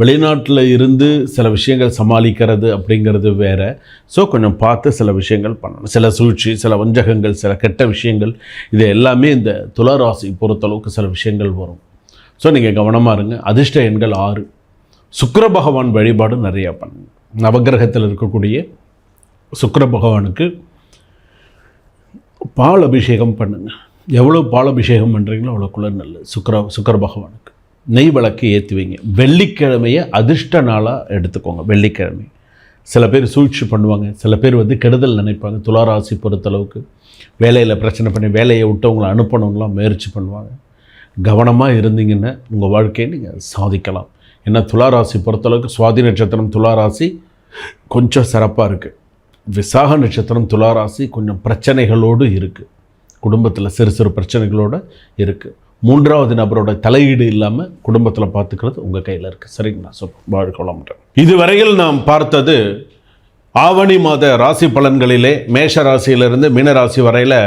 வெளிநாட்டில் இருந்து சில விஷயங்கள் சமாளிக்கிறது அப்படிங்கிறது வேறு. ஸோ கொஞ்சம் பார்த்து சில விஷயங்கள் பண்ணணும். சில சூழ்ச்சி சில வஞ்சகங்கள் சில கெட்ட விஷயங்கள் இது எல்லாமே இந்த துளராசி பொறுத்தளவுக்கு சில விஷயங்கள் வரும். ஸோ நீங்கள் கவனமாக இருங்க. அதிர்ஷ்ட எண்கள் ஆறு. சுக்கர பகவான் வழிபாடு நிறையா பண்ணுங்க. நவக்கிரகத்தில் இருக்கக்கூடிய சுக்கர பகவானுக்கு பால் அபிஷேகம் பண்ணுங்கள் எவ்வளோ பால் அபிஷேகம் பண்ணுறீங்களோ அவ்வளோக்குள்ள நல்லது. சுக்கர சுக்கர பகவானுக்கு. நெய் விளக்கு ஏற்றி வைங்க வெள்ளிக்கிழமையை அதிர்ஷ்ட நாளாக எடுத்துக்கோங்க வெள்ளிக்கிழமை. சில பேர் சூழ்ச்சி பண்ணுவாங்க சில பேர் வந்து கெடுதல் நினைப்பாங்க துளாராசி பொறுத்தளவுக்கு. வேலையில் பிரச்சனை பண்ணி வேலையை விட்டவங்களை அனுப்பணுங்களாம் முயற்சி பண்ணுவாங்க. கவனமாக இருந்தீங்கன்னா உங்கள் வாழ்க்கையை நீங்கள் சாதிக்கலாம். ஏன்னா துளாராசி பொறுத்தளவுக்கு சுவாதி நட்சத்திரம் துளாராசி கொஞ்சம் சிறப்பாக இருக்குது விசாக நட்சத்திரம் துளாராசி கொஞ்சம் பிரச்சனைகளோடு இருக்குது குடும்பத்தில் சிறு சிறு பிரச்சனைகளோடு இருக்குது மூன்றாவது நபரோட தலையீடு இல்லாமல் குடும்பத்தில் பார்த்துக்கிறது உங்கள் கையில் இருக்குது சரிங்களா ஸோ வாழ்க்கலாம் இதுவரையில் நாம் பார்த்தது ஆவணி மாத ராசி பலன்களிலே மேஷ ராசியிலிருந்து மீன ராசி வரையில்